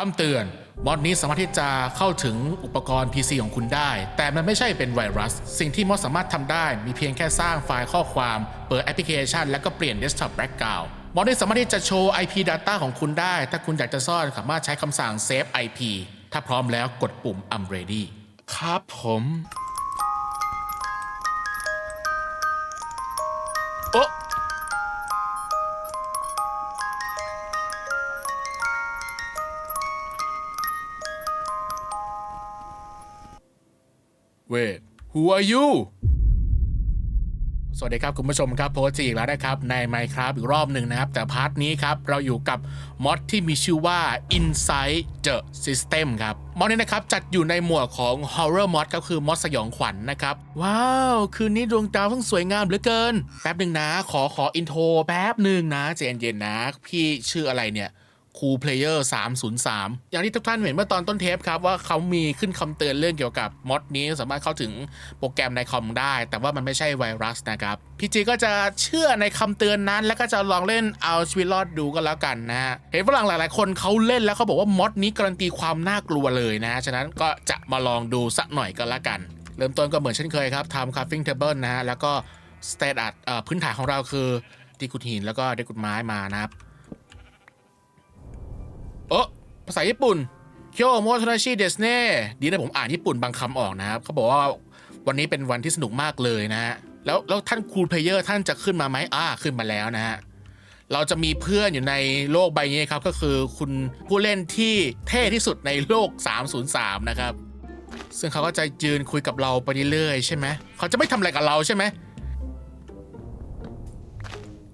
คำเตือนมอดนี้สามารถที่จะเข้าถึงอุปกรณ์ PC ของคุณได้ แต่มันไม่ใช่เป็นไวรัส สิ่งที่มอดสามารถทำได้ มีเพียงแค่สร้างไฟล์ข้อความ เปิดแอปพลิเคชัน แล้วก็เปลี่ยน Desktop Background มอดนี้สามารถที่จะโชว์ IP Data ของคุณได้ ถ้าคุณอยากจะซ่อนสามารถใช้คำสั่ง Save IP ถ้าพร้อมแล้วกดปุ่ม I'm ready ครับผม Wait who are you สวัสดีครับ คุณผู้ชมครับโพสต์อีกแล้วนะครับ ใน Minecraft อีกรอบหนึ่งนะครับ แต่พาร์ทนี้ครับ เราอยู่กับมอดที่มีชื่อว่า Inside the System ครับมอดนี้นะครับ จัดอยู่ในหมวดของ Horror Mod ก็คือมอดสยองขวัญนะครับ ว้าว คืนนี้ดวงดาวเพิ่งสวยงามเหลือเกิน แป๊บหนึ่งนะ ขอขออินโทรแป๊บหนึ่งนะใจนเย็นนะ พี่ชื่ออะไรเนี่ย คูเพลเยอร์303 อย่างที่ทุกท่านเห็นเมื่อตอนต้นเทปครับว่าเขามีขึ้นคำเตือนเรื่องเกี่ยวกับมอดนี้สามารถเข้าถึงโปรแกรมในคอมได้ แต่ว่ามันไม่ใช่ไวรัสนะครับ พี่จีก็จะเชื่อในคำเตือนนั้น แล้วก็จะลองเล่นเอาชีวิตรอดดูกันแล้วกันนะฮะเห็นฝรั่งหลายๆคนเขาเล่นแล้วเขาบอกว่ามอดนี้การันตีความน่ากลัวเลยนะ ฉะนั้นก็จะมาลองดูสักหน่อยก็แล้วกัน เริ่มต้นก็เหมือนเช่นเคยครับทำ crafting table นะฮะแล้วก็ state art เอ่อพื้นฐานของเราคือที่ขุดหินแล้วก็ได้ขุดไม้มานะครับ เออภาษาญี่ปุ่นเคียวโมโทนาชิเดสเน่ดีนะผมอ่านญี่ปุ่นบางคำออกนะครับเขาบอกว่าวันนี้เป็นวันที่สนุกมากเลยนะฮะแล้วแล้วท่านคูลเพลเยอร์ท่านจะขึ้นมาไหมอ่าขึ้นมาแล้วนะฮะเราจะมีเพื่อนอยู่ในโลกใบนี้ครับ ก็คือคุณผู้เล่นที่เท่ที่สุดในโลก 303 นะครับ ซึ่งเขาก็จะยืนคุยกับเราไปเรื่อยๆใช่ไหมเขาจะไม่ทำอะไรกับเราใช่ไหม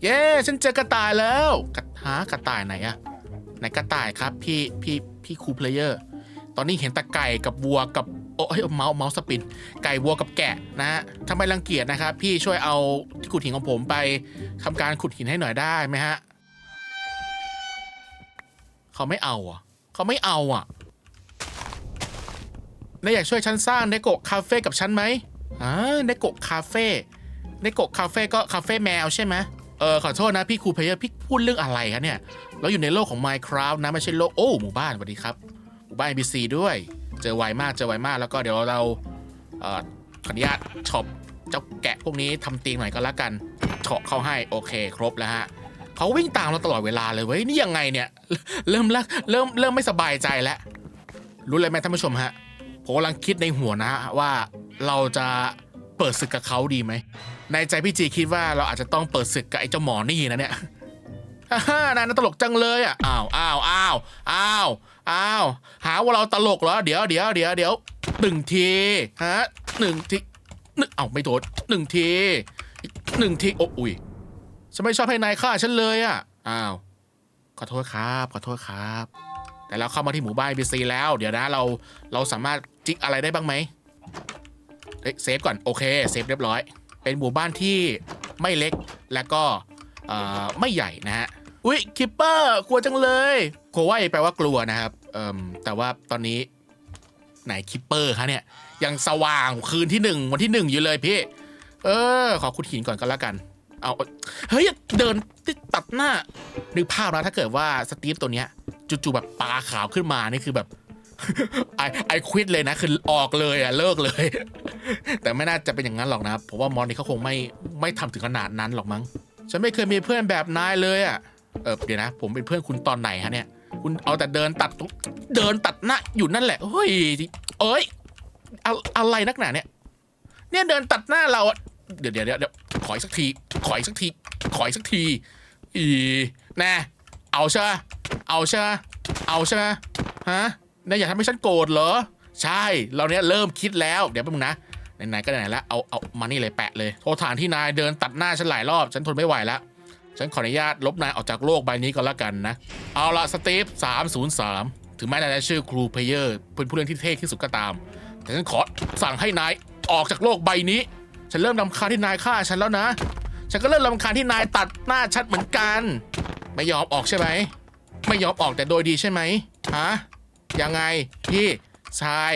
เย้ฉันเจอกระต่ายแล้วกระหากระต่ายไหนอะ ไหนกระต่ายครับพี่พี่พี่คูเพลเยอร์ตอนนี้เห็นตะไก่กับวัวกับโอ้ยเมาส์เมาส์สปินไก่วัวกับแกะนะฮะทำไมรังเกียจนะครับ พี่ช่วยเอาที่ขุดหินของผมไปทำการขุดหินให้หน่อยได้ไหมฮะเขาไม่เอาอะเขาไม่เอาอะนายอยากช่วยฉันสร้างเนโกะคาเฟ่กับฉันไหมอ่าเนโกะคาเฟ่เนโกะคาเฟ่ก็คาเฟ่แมวใช่ไหมเออขอโทษนะพี่ครูเพลเยอร์พี่พูดเรื่องอะไรคะเนี่ย เราอยู่ในโลกของ Minecraft นะไม่ใช่โลกโอ้หมู่บ้านสวัสดีครับหมู่บ้าน NPC ด้วย เจอไวมากเจอไวมากแล้วก็เดี๋ยวเราเอ่อขออนุญาตช็อปเจ้าแกะพวกนี้ทำเตียงหน่อยก็แล้วกันเฉาะเข้าให้โอเคครบแล้วฮะเขาวิ่งตามเราตลอดเวลาเลยเว้ยนี่ยังไงเนี่ย เริ่มละเริ่มเริ่มไม่สบายใจแล้วรู้เลยไหมท่านผู้ชมฮะผมกำลังคิดในหัวนะฮะว่าเราจะเปิดศึกกับเขาดีไหมในใจพี่จีคิดว่าเราอาจจะต้องเปิดศึกกับไอ้เจ้าหมอนี่นะเนี่ย ฮ่าฮ่านายน่าตลกจังเลยอะอ้าวอ้าวอ้าวอ้าวอ้าวหาว่าเราตลกเหรอเดี๋ยวเดี๋ยวเดี๋ยวเดี๋ยวหนึ่งทีฮะหนึ่งทีหนึ่งเอ้าไม่โดนหนึ่งทีหนึ่งทีโอ้อุ้ยฉันไม่ชอบให้นายฆ่าฉันเลยอะอ้าวขอโทษครับขอโทษครับ แต่เราเข้ามาที่หมู่บ้านบีซีแล้ว เดี๋ยวนะเราเราสามารถจิกอะไรได้บ้างไหมเอ้เซฟก่อนโอเคเซฟเรียบร้อย เป็นหมู่บ้านที่ไม่เล็กและก็ ไม่ใหญ่นะฮะอุ๊ยคิปเปอร์กลัวจังเลยโคว่าแปลว่ากลัวนะครับเอ่มแต่ว่าตอนนี้ไหนคิปเปอร์คะเนี่ยยังสว่างคืนที่หนึ่งวันที่หนึ่งอยู่เลยพี่ เออ ขอขุดหินก่อนก็แล้วกัน เอาเฮ้ยเดินตัดหน้านึกภาพแล้วถ้าเกิดว่าสตีฟตัวเนี้ยจู่ๆแบบปลาขาวขึ้นมานี่คือแบบไอไอควิดเลยนะคือออกเลยอะเลิกเลย แต่ไม่น่าจะเป็นอย่างนั้นหรอกนะครับผมว่ามอนนี่เขาคงไม่ไม่ทำถึงขนาดนั้นหรอกมั้ง ฉันไม่เคยมีเพื่อนแบบนายเลยอะ เออเดี๋ยวนะ ผมเป็นเพื่อนคุณตอนไหนฮะเนี่ย คุณเอาแต่เดินตัดเดินตัดหน้าอยู่นั่นแหละเฮ้ยเอ้ยอะอะไรนักหนาเนี่ย เนี่ยเดินตัดหน้าเราอะเดี๋ยวเดี๋ยวเดี๋ยวขออีกสักที ขออีกสักที ขออีกสักที อีแน่เอาใช่ไหมเอาใช่ไหมเอาใช่ไหมฮะนายอยากทำให้ฉันโกรธเหรอ ใช่ เราเนี่ยเริ่มคิดแล้ว เดี๋ยวแป๊บนึงนะ ไหนๆก็ไหนแล้วเอาเอามานี่เลยแปะเลยโทษฐานที่นายเดินตัดหน้าฉันหลายรอบ ฉันทนไม่ไหวแล้วฉันขออนุญาตลบนายออกจากโลกใบนี้ก็แล้วกันนะ เอาละสตีฟ303 ถึงแม้นายจะชื่อครูเพเยอร์เป็นผู้เล่นที่เท่ที่สุดก็ตาม แต่ฉันขอสั่งให้นายออกจากโลกใบนี้ ฉันเริ่มรำคาญที่นายฆ่าฉันแล้วนะ ฉันก็เริ่มรำคาญที่นายตัดหน้าฉันเหมือนกัน ไม่ยอมออกใช่ไหม ไม่ยอมออกแต่โดยดีใช่ไหมฮะ ยังไงพี่ชาย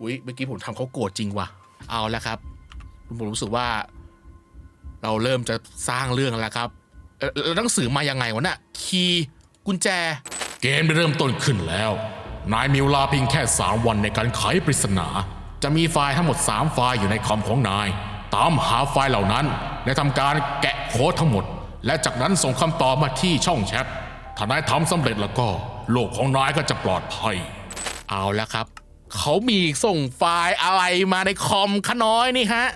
อ้าวอุ๊ยเมื่อกี้ผมทำเขาโกรธจริงว่ะ เอาแล้วครับผมรู้สึกว่า เราเริ่มจะสร้างเรื่องแล้วครับเอ่อแล้วหนังสือมายังไงวะน่ะคีย์กุญแจ เกมได้เริ่มต้นขึ้นแล้ว นายมีเวลาเพียงแค่ 3 วันในการไขปริศนา จะมีไฟล์ทั้งหมด 3 ไฟล์อยู่ในคอมของนาย ตามหาไฟล์เหล่านั้น และทำการแกะโค้ดทั้งหมด และจากนั้นส่งคำตอบมาที่ช่องแชทถ้านายทำสำเร็จแล้วก็ โลกของนายก็จะปลอดภัย เอาแล้วครับ เขามีส่งไฟล์อะไรมาในคอมขน้อยนี่ฮะ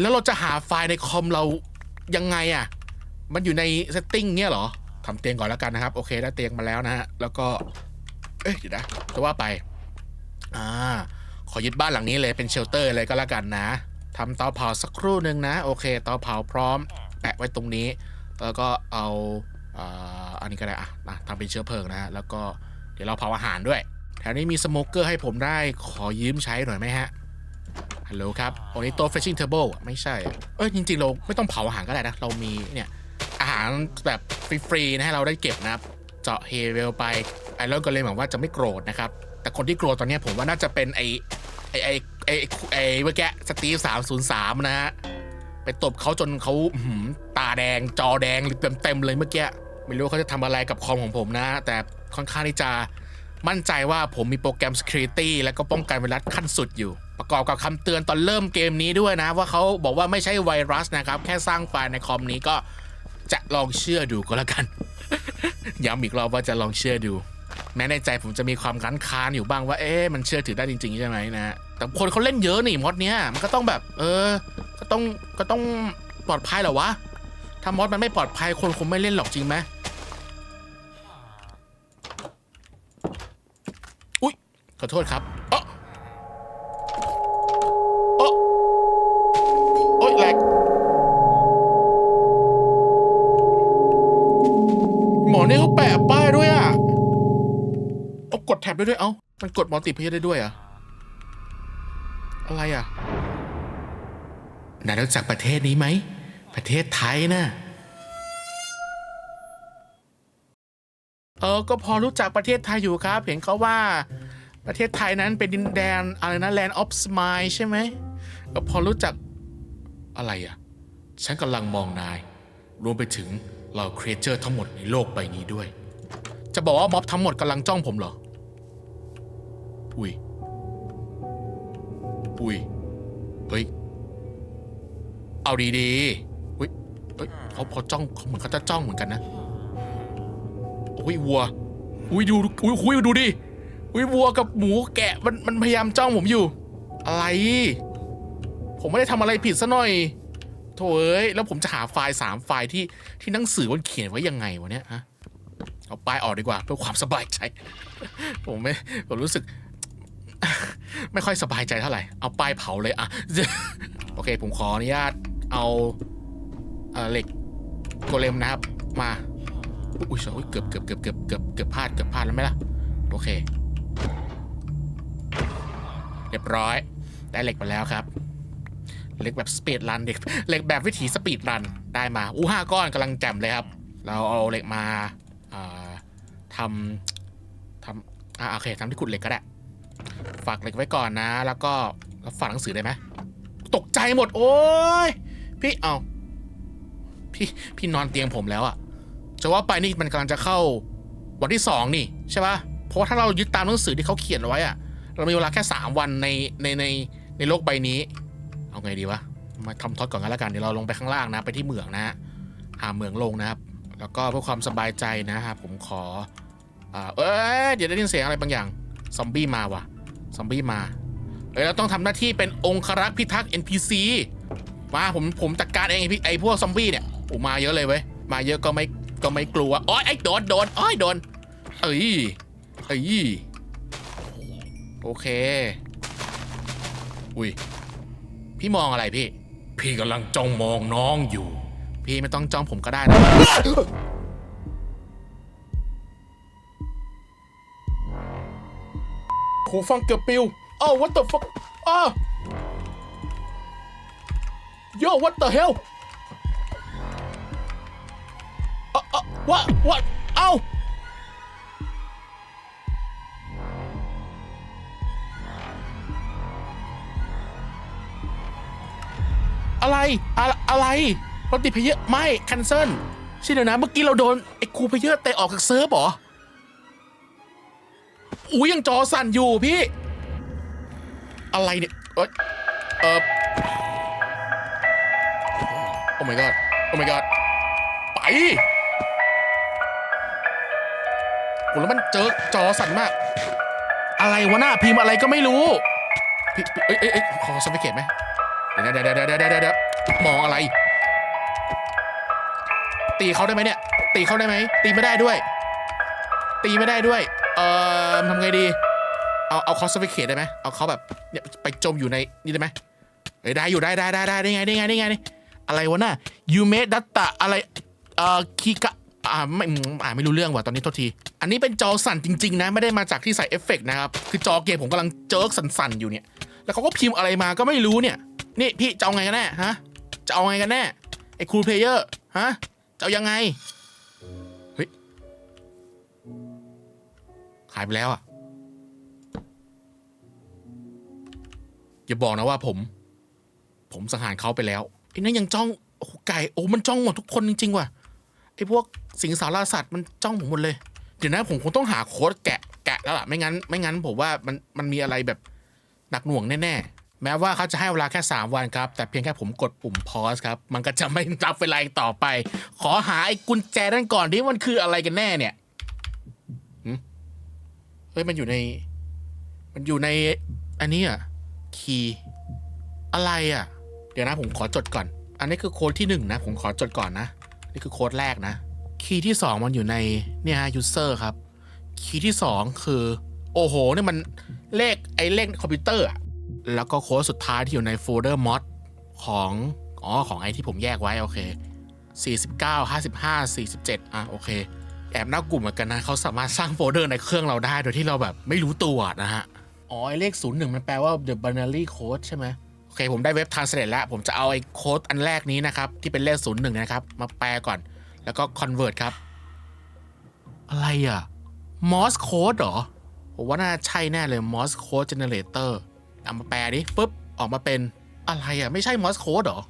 แล้วเราจะหาไฟล์ในคอมเรายังไงอะ่ะ มันอยู่ในเซตติ้งเงี้ยเหรอทำเตียงก่อนแล้วกันนะครับ โอเคได้เตียงมาแล้วนะฮะ แล้วก็ เอ้ยเดี๋ยวนะจะว่าไป อ่า ขอยึดบ้านหลังนี้เลยเป็นเชลเตอร์เลยก็แล้วกันนะทำเตาเผาสักครู่หนึ่งนะ โอเคเตาเผาพร้อม แปะไว้ตรงนี้ แล้วก็เอาอ่าอันนี้ก็ได้อะนะทำเป็นเชื้อเพลิงนะฮะ แล้วก็เดี๋ยวเราเผาอาหารด้วย แถวนี้มีสโมกเกอร์ให้ผมได้ขอยืมใช้หน่อยไหมฮะ ฮัลโหลครับโอ้นี่โต๊ะ fetching table อะไม่ใช่ เอ้ยจริงๆเราไม่ต้องเผาอาหารก็ได้นะ เรามีเนี่ย อาหารแบบฟรีๆนะให้เราได้เก็บนะครับ เจาะเฮเวลไปไอรอนก็เลยหวังว่าจะไม่โกรธนะครับ แต่คนที่โกรธตอนนี้ผมว่าน่าจะเป็นไอไอไอไอไอ้ไอเมื่อกี้สตีฟสามศูนย์สามนะฮะไปตบเขาจนเขาหือตาแดงจอแดงเต็มเต็มเลยเมื่อกี้ไม่รู้เขาจะทำอะไรกับคอมของผมนะ แต่ค่อนข้างที่จะ มั่นใจว่าผมมีโปรแกรม Security และก็ป้องกันไวรัสขั้นสุดอยู่ ประกอบกับคำเตือนตอนเริ่มเกมนี้ด้วยนะ ว่าเขาบอกว่าไม่ใช่ไวรัสนะครับ แค่สร้างไฟล์ในคอมนี้ก็จะลองเชื่อดูก็แล้วกัน ย้ำอีกรอบว่าจะลองเชื่อดู แม้ในใจผมจะมีความคันค้านอยู่บ้างว่าเอ๊ะมันเชื่อถือได้จริง ๆ ใช่ไหมนะฮะแต่คนเขาเล่นเยอะนี่มอดเนี้ยมันก็ต้องแบบ เออ ก็ต้องก็ต้องปลอดภัยเหรอวะถ้ามอดมันไม่ปลอดภัยคนคงไม่เล่นหรอกจริงไหม ขอโทษครับเออเออโอ๊ยแหลกหมอนี่เขาแปะป้ายด้วยอะเอากดแท็บได้ด้วย เอ้า มันกดมัลติเพย์ได้ด้วยอะ อะไรอะนายรู้จักประเทศนี้ไหม ประเทศไทยนะเออ ก็พอรู้จักประเทศไทยอยู่ครับ เห็นเขาว่า ประเทศไทยนั้นเป็นดินแดนอะไรนะ Land of Smile ใช่ไหมก็พอรู้จักอะไรอะ ฉันกำลังมองนาย รวมไปถึงเหล่าครีเอเจอร์ทั้งหมดในโลกใบนี้ด้วย จะบอกว่าม็อบทั้งหมดกำลังจ้องผมเหรอ อุ้ย อุ้ย เฮ้ย เอาดีๆอุ้ยเฮ้ยเขาเขาจ้องเขาเหมือนเขาจะจ้องเหมือนกันนะโอ้ยวัว อุ้ยดู อุ้ยอุ้ยดูดิ อุ้ยวัวกับหมูแกะมันมันพยายามจ้องผมอยู่ อะไร ผมไม่ได้ทำอะไรผิดซะหน่อยโถ่เอ้ยแล้วผมจะหาไฟล์สามไฟล์ที่ที่หนังสือมันเขียนไว้ยังไงวะเนี่ยฮะเอาป้ายออกดีกว่าเพื่อความสบายใจ ผมไม่ผมรู้สึก ไม่ค่อยสบายใจเท่าไหร่ เอาป้ายเผาเลยอะโอเค ผมขออนุญาตเอาเหล็กโกเลมนะครับ มา อุ้ยอุ๊ยเกือบเกือบเกือบเกือบเกือบเกือบพลาดเกือบพลาดแล้วไหมล่ะ โอเค เรียบร้อย ได้เหล็กมาแล้วครับเหล็กแบบสปีดรันเด็กเหล็กแบบวิถีสปีดรันได้มาอู้ห้าก้อนกำลังแจ่มเลยครับ เราเอาเหล็กมาทำทำอ่าโอเคทำที่ขุดเหล็กก็ได้ฝากเหล็กไว้ก่อนนะ แล้วก็ฝากหนังสือได้ไหมตกใจหมด โอ้ยพี่เอาพี่พี่นอนเตียงผมแล้วอะจะว่าไปนี่มันกำลังจะเข้าวันที่สองนี่ใช่ปะ เพราะถ้าเรายึดตามหนังสือที่เขาเขียนไว้อะเรามีเวลาแค่สามวันในในในในโลกใบนี้ เอาไงดีวะ มาทำท็อตก่อนกันแล้วกัน เดี๋ยวเราลงไปข้างล่างนะ ไปที่เหมืองนะฮะ หาเหมืองลงนะครับ แล้วก็เพื่อความสบายใจนะครับผมขออ่าเอ้ยเดี๋ยวได้ยินเสียงอะไรบางอย่าง ซอมบี้มาว่ะ ซอมบี้มา เอ้ยเราต้องทำหน้าที่เป็นองครักษ์พิทักษ์ NPC มาผมผมจัดการเองไอ้พี่ไอ้พวกซอมบี้เนี่ยโอ้มาเยอะเลยเว้ย มาเยอะก็ไม่ก็ไม่กลัว อ้อยไอ้โดนโดนอ้อยโดน เอ้ย เอ้ยโอเค อุ้ย พี่มองอะไรพี่ พี่กำลังจ้องมองน้องอยู่ พี่ไม่ต้องจ้องผมก็ได้นะ หูฟังเกือบปิวอ้าว what the fuck อ้าว yo what the hell อะอะ what what อะไรอะอะไรรถติดเพเยอร์ไม่คันเซิลใช่เดี๋ยวนะ เมื่อกี้เราโดนไอ้ครูเพเยอร์เตะออกจากเซิร์ฟเหรออุ้ยยังจอสั่นอยู่พี่ อะไรเนี่ยเอยเออโอ้ my god โอ้ my god ไปโอ้แล้วมันเจอจอสั่นมาก อะไรวะหน้าพิมพ์อะไรก็ไม่รู้พี่เอ้ยเอ้ยเอ้ยขอสวิเกตไหมเดะเดี๋ยวเดี๋ยวเดี๋ยวเดี๋ยวเดี๋ยว มองอะไร ตีเขาได้ไหมเนี่ย ตีเขาได้ไหม ตีไม่ได้ด้วย ตีไม่ได้ด้วย เอ่อทำไงดี เอาเอาเขาสวิเกตได้ไหมเอาเขาแบบเนี่ยไปจมอยู่ในนี่ได้ไหมเอ้ยได้อยู่ได้ได้ได้ได้ได้ไงได้ไงได้ไงนี่อะไรวะน่ะยูเมดัตตะอะไร เอ่อคีกะอ่าไม่อ่าไม่รู้เรื่องว่ะตอนนี้โทษที อันนี้เป็นจอสั่นจริง ๆ นะ ไม่ได้มาจากที่ใส่เอฟเฟกต์นะครับ คือจอเกมผมกำลังเจิกสั่นๆอยู่เนี่ย แล้วเขาก็พิมพ์อะไรมาก็ไม่รู้เนี่ย นี่พี่จะเอาไงกันแน่ฮะ จะเอาไงกันแน่ไอ้ครูเพลเยอร์ฮะจะเอายังไงเฮ้ยหายไปแล้วอะอย่าบอกนะว่าผม ผมสังหารเขาไปแล้วไอ้นั่นยังจ้องโอ้ไก่โอ้มันจ้องหมดทุกคนจริงๆว่ะไอ้พวกสิงสารสัตว์มันจ้องผมหมดเลย เดี๋ยวนะผมคงต้องหาโค้ดแกะแกะแล้วล่ะไม่งั้น ไม่งั้นผมว่ามันมันมีอะไรแบบหนักหน่วงแน่ๆ แม้ว่าเขาจะให้เวลาแค่ 3 วันครับ แต่เพียงแค่ผมกดปุ่ม pause ครับ มันก็จะไม่รับเวลาต่อไป ขอหาไอ้กุญแจนั่นก่อนที่มันคืออะไรกันแน่เนี่ยเฮ้ยมันอยู่ใน มันอยู่ใน อันนี้อะคีย์อะไรอะ เดี๋ยวนะผมขอจดก่อน อันนี้คือโค้ดที่หนึ่งนะ ผมขอจดก่อนนะ นี่คือโค้ดแรกนะ คีย์ที่สองมันอยู่ในเนี่ยฮะ user ครับ คีย์ที่สองคือ โอ้โหนี่มันเลขไอ้เลขคอมพิวเตอร์อะ แล้วก็โค้ดสุดท้ายที่อยู่ในโฟลเดอร์ mod ของอ๋อของไอที่ผมแยกไว้โอเค 49 55 47 อะโอเค แอบน่ากลุ่มเหมือนกันนะเขาสามารถสร้างโฟลเดอร์ในเครื่องเราได้โดยที่เราแบบไม่รู้ตัวนะฮะ อ๋อไอเลข 01 มันแปลว่า the binary code ใช่ไหมโอเค ผมได้เว็บ translate แล้ว ผมจะเอาไอโค้ดอันแรกนี้นะครับ ที่เป็นเลข 01 นะครับ มาแปลก่อน แล้วก็ convert ครับ อะไรอะ Morse code เหรอผมว่าน่าใช่แน่เลย Morse code generator เอามาแปลดิปุ๊บออกมาเป็นอะไรอะ ไม่ใช่ Morse code เหรอ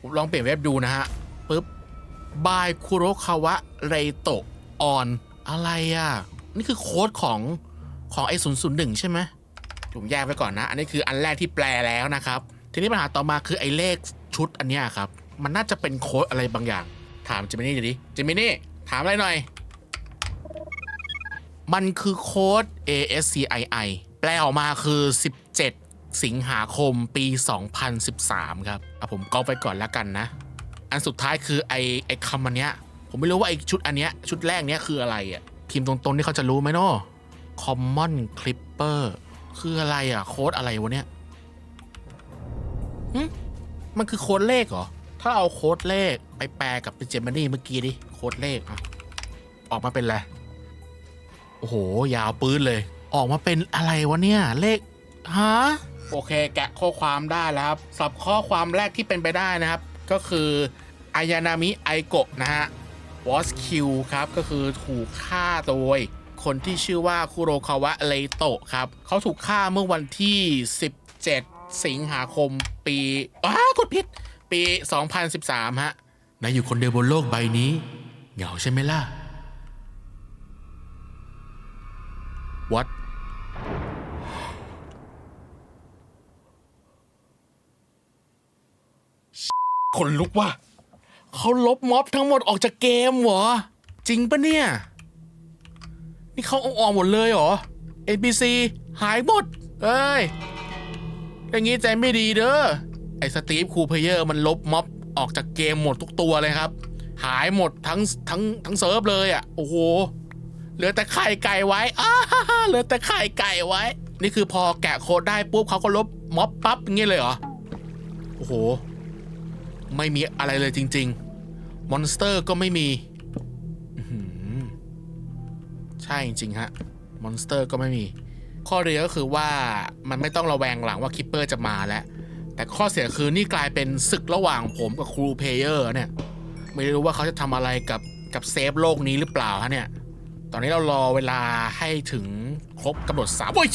ผมลองเปลี่ยนเว็บดูนะฮะปุ๊บ by Kurokawa Reito on อนอะไรอะ นี่คือโค้ดของของไอ้001ใช่ไหมผมแยกไว้ก่อนนะ อันนี้คืออันแรกที่แปลแล้วนะครับ ทีนี้ปัญหาต่อมาคือไอ้เลขชุดอันเนี้ยครับ มันน่าจะเป็นโค้ดอะไรบางอย่าง ถามจิมินี่ดิจิมินี่ถามอะไรหน่อย มันคือโค้ด ASCII แปลออกมาคือ 17 สิงหาคมปี 2013 ครับอะผมก็ไปก่อนแล้วกันนะ อันสุดท้ายคือไอไอคำอันเนี้ย ผมไม่รู้ว่าไอชุดอันเนี้ยชุดแรกเนี้ยคืออะไรอะพิมพ์ตรงๆนี่เขาจะรู้ไหมเนาะ Common Clipper คืออะไรอะ โค้ดอะไรวะเนี่ยหึมันคือโค้ดเลขเหรอ ถ้าเอาโค้ดเลขไปแปลกับเป็นเจมินี่เมื่อกี้ดิ โค้ดเลขอะออกมาเป็นอะไร โอ้โห ยาวปื้นเลย ออกมาเป็นอะไรวะเนี่ย เลขฮะ โอเค แกะข้อความได้แล้วครับสับข้อความแรกที่เป็นไปได้นะครับ ก็คืออายานามิไอโกะนะฮะ was killed ครับ ก็คือถูกฆ่าโดยคนที่ชื่อว่าคุโรคาวะเลโตะครับ เขาถูกฆ่าเมื่อวันที่ 17 สิงหาคมปีอ้ากดผิด ปี 2013 ฮะนายอยู่คนเดียวบนโลกใบนี้ เหงาใช่ไหมล่ะ What คนลุกว่ะเขาลบม็อบทั้งหมดออกจากเกมเหรอ จริงปะเนี่ย นี่เขาเอาออกหมดเลยเหรอ NPC หายหมด เอ้ย อย่างงี้ใจไม่ดีเด้อ ไอ้สตีฟคูเพเยอร์มันลบม็อบออกจากเกมหมดทุกตัวเลยครับ หายหมดทั้งทั้งทั้งเซิร์ฟเลยอะ่ะ โอ้โห เหลือแต่ไข่ไก่ไว้อ้าเหลือแต่ไข่ไก่ไว้ นี่คือพอแกะโค้ดได้ปุ๊บเขาก็ลบม็อบปั๊บอย่างงี้เลยเหรอ โอ้โห ไม่มีอะไรเลยจริง ๆ มอนสเตอร์ก็ไม่มี ใช่จริงๆฮะ มอนสเตอร์ก็ไม่มี ข้อดีก็คือว่ามันไม่ต้องระแวงหลังว่าคิปเปอร์จะมาแล้ว แต่ข้อเสียคือนี่กลายเป็นศึกระหว่างผมกับครูเพเยอร์เนี่ย ไม่รู้ว่าเขาจะทำอะไรกับกับเซฟโลกนี้หรือเปล่าฮะเนี่ย ตอนนี้เรารอเวลาให้ถึงครบกำหนดสามโอ้ย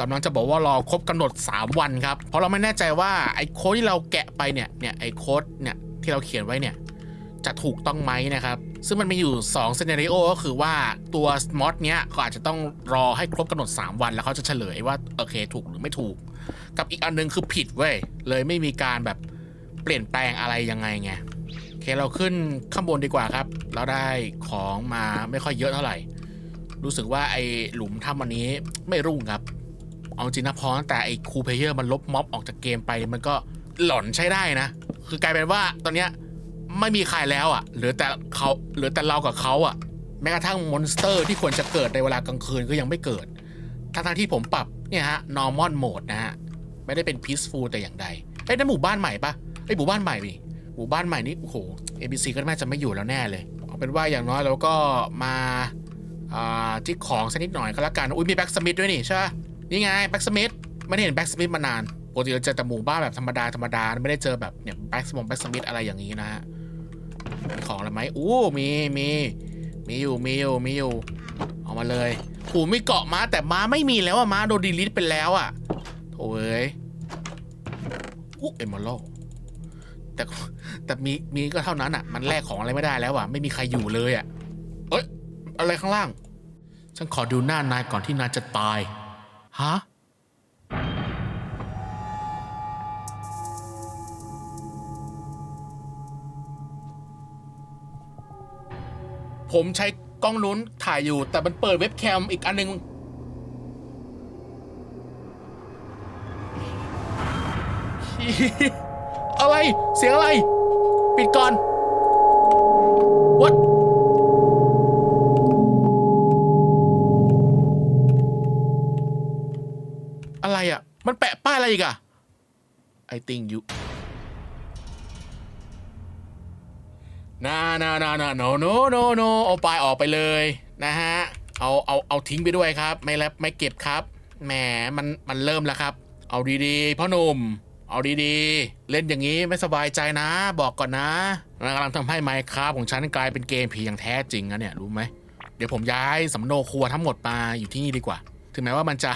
ชิำลังจะบอกว่ารอครบกำหนด 3 วันครับ เพราะเราไม่แน่ใจว่าไอ้โค้ดที่เราแกะไปเนี่ยเนี่ยไอ้โค้ดเนี่ยที่เราเขียนไว้เนี่ยจะถูกต้องไหมนะครับ ซึ่งมันมีอยู่2 s ซ e น a r i o ก็คือว่าตัวมอดเนี้ยเขาอาจจะต้องรอให้ครบกำหนด 3 วัน แล้วเขาจะเฉลยว่าโอเคถูกหรือไม่ถูก กับอีกอันนึงคือผิดเว้ยเลยไม่มีการแบบเปลี่ยนแปลงอะไรยังไงไงโอเคเราขึ้นข้างบนดีกว่าครับ เราได้ของมาไม่ค่อยเยอะเท่าไหร่ รู้สึกว่าไอ้หลุมถ้ำวันนี้ไม่รุ่งครับ เอาจริงนะพอตั้งแต่ไอ้คูเพเยอร์มันลบม็อบออกจากเกมไปมันก็หลอนใช้ได้นะ คือกลายเป็นว่าตอนเนี้ยไม่มีใครแล้วอะเหลือแต่เขาเหลือแต่เรากับเขาอะ แม้กระทั่งมอนสเตอร์ที่ควรจะเกิดในเวลากลางคืนก็ยังไม่เกิดทั้งที่ผมปรับเนี่ยฮะ normal mode นะฮะ ไม่ได้เป็น peaceful แต่อย่างใดเอ้นั่นหมู่บ้านใหม่ปะเอ้หมู่บ้านใหม่ดิหมู่บ้านใหม่นี่โอ้โห ABC ก็น่าจะไม่อยู่แล้วแน่เลยเอาเป็นว่าอย่างน้อยเราก็มาอ่าจิกของสักนิดหน่อยก็แล้วกัน อุ้ยมีแบ็กสมิธด้วยนี่ใช่ปะ นี่ไงแบ็กสมิธไม่ได้เห็นแบ็กสมิธมานานปกติเราเจอแต่หมู่บ้านแบบธรรมดาธรรมดาไม่ได้เจอแบบเนี่ยแบ็กสมองแบ็กสมิธอะไรอย่างนี้นะฮะมีของอะไรไหมอู้มีมีมีอยู่มีอยู่มีอยู่เอามาเลยผูมีเกาะม้าแต่ม้าไม่มีแล้วอะม้าโดนดีลิทไปแล้วอะโถ่เอ้ยอู้เอมเมอรัลแต่แต่มีมีก็เท่านั้นอะมันแลกของอะไรไม่ได้แล้วอะไม่มีใครอยู่เลยอะเอ้ยอะไรข้างล่าง ฉันขอดูหน้านายก่อนที่นายจะตาย ฮะ ผมใช้กล้องนู้นถ่ายอยู่ แต่มันเปิดเว็บแคมอีกอันหนึง อะไร เสียงอะไร ปิดก่อน what อะไรอีกอะ I think you นานานานา no no no no เอาไปออกไปเลยนะฮะ เอาเอาเอาทิ้งไปด้วยครับ ไม่แลบไม่เก็บครับ แหมมันมันเริ่มแล้วครับ เอาดีๆพ่อหนุ่ม เอาดีๆ เล่นอย่างนี้ไม่สบายใจนะ บอกก่อนนะมันกำลังทำให้ไมค์ครับของฉันกลายเป็นเกมผีอย่างแท้จริงนะเนี่ยรู้ไหม เดี๋ยวผมย้ายสำโนครัวทั้งหมดมาอยู่ที่นี่ดีกว่า ถึงแม้ว่ามันจะ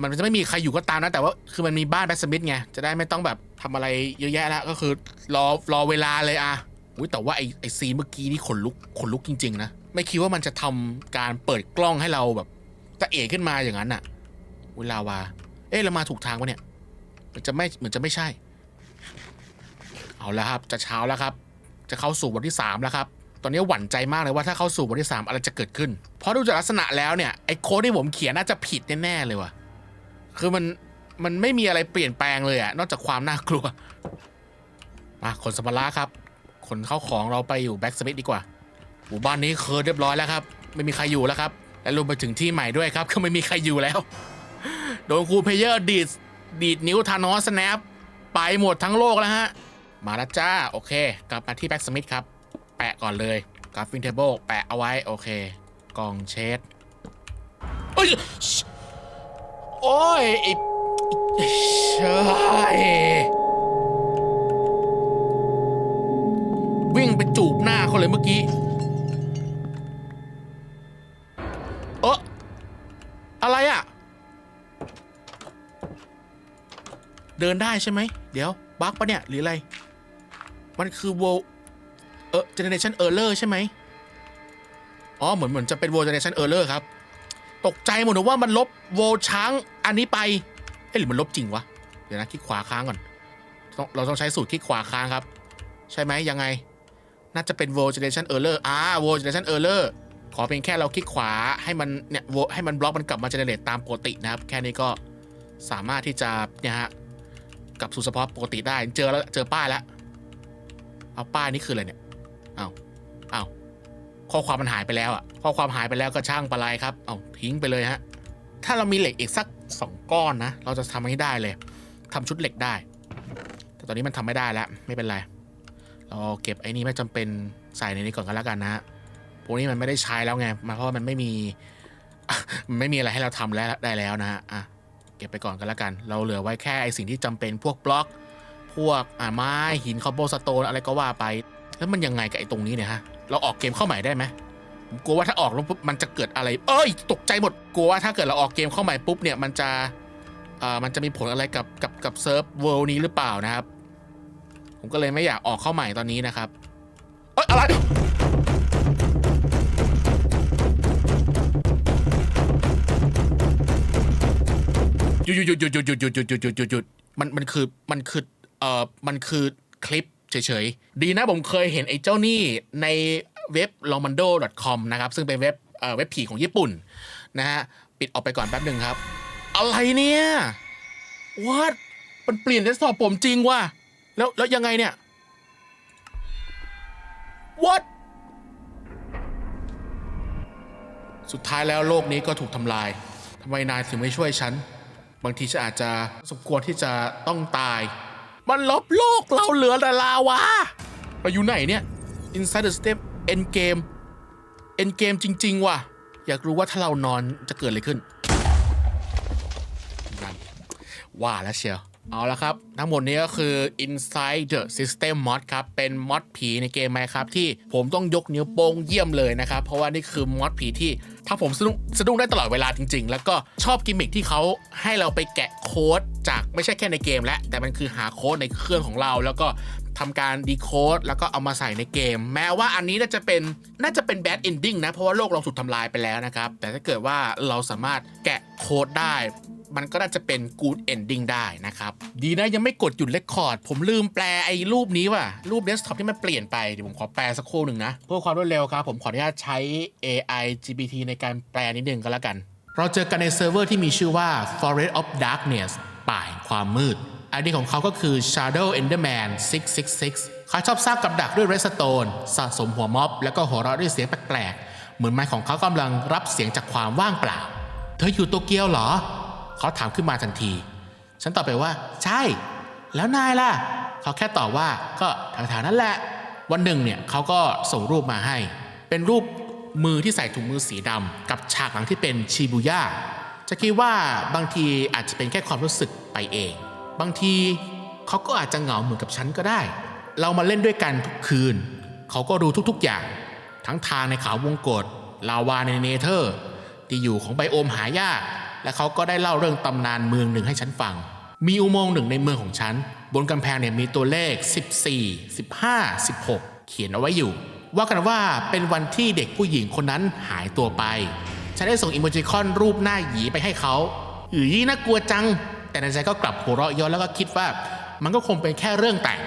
มันจะไม่มีใครอยู่ก็ตามนะ แต่ว่าคือมันมีบ้านแบทสมิธไง จะได้ไม่ต้องแบบทำอะไรเยอะแยะแล้ว ก็คือรอรอเวลาเลยอะอุ้ยแต่ว่าไอไอซีเมื่อกี้นี่ขนลุกขนลุกจริง ๆ นะ ไม่คิดว่ามันจะทำการเปิดกล้องให้เราแบบจะเอะขึ้นมาอย่างนั้นอะเวลาวา เอ๊ะเรามาถูกทางปะเนี่ย มันจะไม่เหมือนจะไม่ใช่ เอาแล้วครับ จะเช้าแล้วครับ จะเข้าสู่วันที่3แล้วครับ อนนี้หวั่นใจมากเลยว่าถ้าเข้าสู่วันที่ 3 อะไรจะเกิดขึ้น เพราะดูจากลักษณะแล้วเนี่ยไอ้โค้ดที่ผมเขียนน่าจะผิดแน่ๆเลยว่ะคือมันมันไม่มีอะไรเปลี่ยนแปลงเลยอะนอกจากความน่ากลัวมาขนสัมภาระครับขนเข้าของเราไปอยู่แบ็กสมิธดีกว่าหมู่บ้านนี้เคยเรียบร้อยแล้วครับ ไม่มีใครอยู่แล้วครับ และรวมไปถึงที่ใหม่ด้วยครับ ก็ไม่มีใครอยู่แล้ว โดนครูเพเยอร์ดีดดีดนิ้วทานอสแนปไปหมดทั้งโลกแล้วฮะ มาแล้วจ้า โอเค กลับมาที่แบ็กสมิธครับ แปะก่อนเลยกราฟินเทเบิลแปะเอาไว้โอเค กล่องเชดเอ้ยโอ้ยไอ้ใช่วิ่งไปจูบหน้าเขาเลยเมื่อกี้เอออะไรอะเดินได้ใช่ไหม เดี๋ยว บั๊กปะเนี่ย หรืออะไร มันคือ โวเออ generation error ใช่ไหมอ๋อเหมือนเหมือนจะเป็น world generation error ครับ ตกใจหมดเลยว่ามันลบโวช้างอันนี้ไปเอ๊ะหรือมันลบจริงวะ เดี๋ยวนะคลิกขวาค้างก่อน เราต้องใช้สูตรคลิกขวาค้างครับ ใช่ไหมยังไง น่าจะเป็น World Generation Error อ่า World Generation Error ขอเพียงแค่เราคลิกขวาให้มันเนี่ยให้มันบล็อกมันกลับมาเจเนเรตตามปกตินะครับ แค่นี้ก็สามารถที่จะเนี่ยฮะกลับสู่สภาพปกติได้ เจอแล้วเจอป้ายแล้ว เอาป้ายนี่คืออะไรเนี่ย อาข้อความมันหายไปแล้วอะข้อความหายไปแล้วก็ช่างปะไรครับเอาทิ้งไปเลยฮะถ้าเรามีเหล็กอีกสักสองก้อนนะ เราจะทำให้ได้เลยทำชุดเหล็กได้ แต่ตอนนี้มันทำไม่ได้แล้วไม่เป็นไร เราเก็บไอ้นี่ไม่จำเป็นใส่ในนี้ก่อนก็แล้วกันนะฮะพวกนี้มันไม่ได้ใช้แล้วไงมันเพราะมันไม่มีมันไม่มีอะไรให้เราทำแล้วได้แล้วนะฮะอะเก็บไปก่อนก็แล้วกัน เราเหลือไว้แค่ไอสิ่งที่จำเป็นพวกบล็อก พวกอ่าไม้หินคอโบสโตนอะไรก็ว่าไป แล้วมันยังไงกับไอตรงนี้เนี่ยฮะ เราออกเกมเข้าใหม่ได้ไหมผมกลัวว่าถ้าออกแล้วปุ๊บมันจะเกิดอะไร เอ้ย ตกใจหมด กลัวว่าถ้าเกิดเราออกเกมเข้าใหม่ปุ๊บเนี่ยมันจะเอ่อมันจะมีผลอะไรกับกับกับเซิร์ฟเวิลด์นี้หรือเปล่านะครับ ผมก็เลยไม่อยากออกเข้าใหม่ตอนนี้นะครับ เอ้ยอะไรหยุดหยุดหยุดหยุดหยุดหยุดหยุดหยุดหยุดหยุดหยุดมันมันคือมันคือเอ่อมันคือคลิป เฉยๆ ดีนะผมเคยเห็นไอ้เจ้านี่ในเว็บ lomando.com นะครับ ซึ่งเป็นเว็บเว็บผีของญี่ปุ่นนะฮะ ปิดออกไปก่อนแป๊บหนึ่งครับ อะไรเนี่ย what มันเปลี่ยนเดสก์ท็อปผมจริงว่ะแล้วแล้วยังไงเนี่ย what สุดท้ายแล้วโลกนี้ก็ถูกทำลายทำไมนายถึงไม่ช่วยฉัน บางทีฉันอาจจะสมควรที่จะต้องตาย มันลบโลกเราเหลือแต่ลาวะเราอยู่ไหนเนี่ย Inside the Step End Game End Game จริง ๆ ว่ะ อยากรู้ว่าถ้าเรานอนจะเกิดอะไรขึ้น ว่าแล้วเชียว เอาละครับ ทั้งหมดนี้ก็คือ Inside the System Mod ครับ เป็นมอดผีในเกมไหมครับ ที่ผมต้องยกนิ้วโป้งเยี่ยมเลยนะครับ เพราะว่านี่คือมอดผีที่ถ้าผมสะดุ้งสะดุ้งได้ตลอดเวลาจริง ๆ แล้วก็ชอบกิมมิคที่เขาให้เราไปแกะโค้ดจากไม่ใช่แค่ในเกมแล้วแต่มันคือหาโค้ดในเครื่องของเรา แล้วก็ทำการดีโคดแล้วก็เอามาใส่ในเกม แม้ว่าอันนี้น่าจะเป็นน่าจะเป็นแบดเอนดิ้งนะ เพราะว่าโลกเราถูกทำลายไปแล้วนะครับ แต่ถ้าเกิดว่าเราสามารถแกะโค้ดได้ มันก็น่าจะเป็น good ending ได้นะครับ ดีนะยังไม่กดหยุดเลคคอร์ด ผมลืมแปลไอ้รูปนี้ว่ะ รูปเดสก์ท็อปที่มันเปลี่ยนไป เดี๋ยวผมขอแปลสักครู่หนึ่งนะ เพื่อความรวดเร็วครับ ผมขออนุญาตใช้ AI GPT ในการแปลนิดนึงก็แล้วกัน เราเจอกันในเซิร์ฟเวอร์ที่มีชื่อว่า Forest of Darkness ป่าแห่งความมืดไอเดีของเขาก็คือ Shadow Enderman 666 เขาชอบสร้างกับดักด้วย Redstone สะสมหัวม็อบ แล้วก็หัวเราะด้วยเสียงแปลกๆ เหมือนไม้ของเขากำลังรับเสียงจากความว่างเปล่า เธออยู่โตเกียวเหรอ เขาถามขึ้นมาทันที ฉันตอบไปว่า ใช่ แล้วนายล่ะ เขาแค่ตอบว่าก็แถวๆนั้นแหละ วันหนึ่งเนี่ยเขาก็ส่งรูปมาให้ เป็นรูปมือที่ใส่ถุงมือสีดำกับฉากหลังที่เป็นชิบูย่าจะคิดว่าบางทีอาจจะเป็นแค่ความรู้สึกไปเอง บางทีเขาก็อาจจะเหงาเหมือนกับฉันก็ได้ เรามาเล่นด้วยกันทุกคืน เขาก็รู้ทุกๆอย่าง ทั้งทางในเขาวงกฏลาวาในเนเธอร์ ที่อยู่ของไบโอมหายาก และเขาก็ได้เล่าเรื่องตำนานเมืองหนึ่งให้ฉันฟัง มีอุโมงค์หนึ่งในเมืองของฉัน บนกำแพงเนี่ยมีตัวเลข 14 15 16 เขียนเอาไว้อยู่ ว่ากันว่าเป็นวันที่เด็กผู้หญิงคนนั้นหายตัวไป ฉันได้ส่งอิโมจิคอนรูปหน้าหยีไปให้เขาอือน่ากลัวจัง แต่ในใจก็กลับหัวเราะเย้อนแล้วก็คิดว่ามันก็คงเป็นแค่เรื่องแต่ง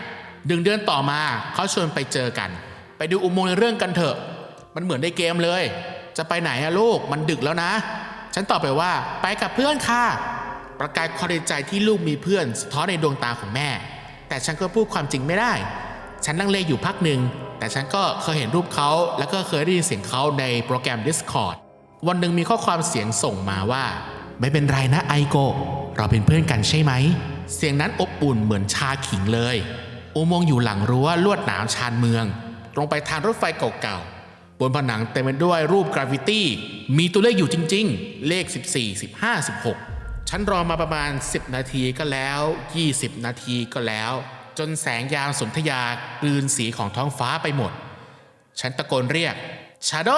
ดึงเดือนต่อมาเขาชวนไปเจอกัน ไปดูอุโมงค์ในเรื่องกันเถอะ มันเหมือนในเกมเลย จะไปไหนอะลูกมันดึกแล้วนะ ฉันตอบไปว่าไปกับเพื่อนค่ะ ประกายความในใจที่ลูกมีเพื่อนสะท้อนในดวงตาของแม่ แต่ฉันก็พูดความจริงไม่ได้ ฉันนั่งเล่อยู่พักหนึ่ง แต่ฉันก็เคยเห็นรูปเขา แล้วก็เคยได้ยินเสียงเขาในโปรแกรม Discord วันหนึ่งมีข้อความเสียงส่งมาว่า ไม่เป็นไรนะไอโก เราเป็นเพื่อนกันใช่ไหม เสียงนั้นอบอุ่นเหมือนชาขิงเลย อุโมงค์อยู่หลังรั้วลวดหนามชานเมือง ตรงไปทางรถไฟเก่าๆ บนผนังเต็มไปด้วยรูปกราฟิตี้ มีตัวเลขอยู่จริง ๆ เลข 14 15 16 ฉันรอมาประมาณ 10 นาทีก็แล้ว 20 นาทีก็แล้ว จนแสงยามสนธยากลืนสีของท้องฟ้าไปหมด ฉันตะโกนเรียกชาโด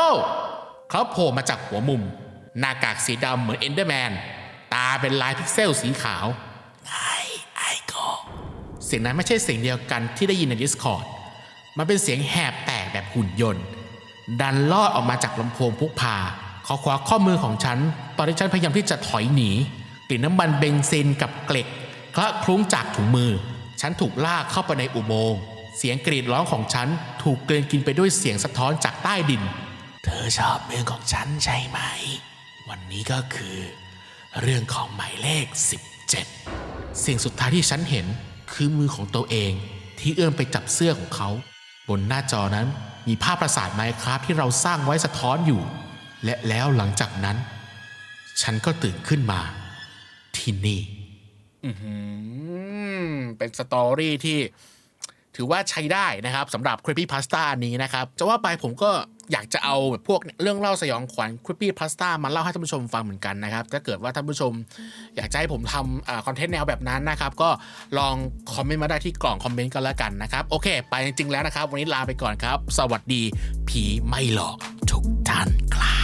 เขาโผล่มาจากหัวมุม หน้ากากสีดำเหมือนเอนเดอร์แมน ตาเป็นลายพิกเซลสีขาวไอไอโกเสียงนั้นไม่ใช่เสียงเดียวกันที่ได้ยินใน Discord มันเป็นเสียงแหบแตกแบบหุ่นยนต์ ดันลอดออกมาจากลำโพงพกพาเขาคว้าข้อมือของฉัน ตอนที่ฉันพยายามที่จะถอยหนีกลิ่นน้ำมันเบนซินกับเกล็ดคละคลุ้งจากถุงมือ ฉันถูกลากเข้าไปในอุโมงค์เสียงกรีดร้องของฉันถูกเกลืนกินไปด้วยเสียงสะท้อนจากใต้ดิน เธอชอบเมืองของฉันใช่ไหม วันนี้ก็คือ เรื่องของหมายเลข 17 สิ่งสุดท้ายที่ฉันเห็นคือมือของตัวเองที่เอื้อมไปจับเสื้อของเขา บนหน้าจอนั้น มีภาพประสาทไมครับที่เราสร้างไว้สะท้อนอยู่ และแล้วหลังจากนั้น ฉันก็ตื่นขึ้นมา ที่นี่เป็นสตอรี่ที่ ถือว่าใช้ได้นะครับสำหรับ Creepy Pasta อันนี้นะครับจะว่าไปผมก็อยากจะเอาแบบพวกเรื่องเล่าสยองขวัญ Creepy Pasta มาเล่าให้ท่านผู้ชมฟังเหมือนกันนะครับถ้าเกิดว่าท่านผู้ชม อยากจะให้ผมทำคอนเทนต์แนวแบบนั้นนะครับก็ลองคอมเมนต์มาได้ที่กล่องคอมเมนต์กันแล้วกันนะครับโอเค ไปจริงๆแล้วนะครับ วันนี้ลาไปก่อนครับ สวัสดีผีไม่หลอกทุกท่านครับ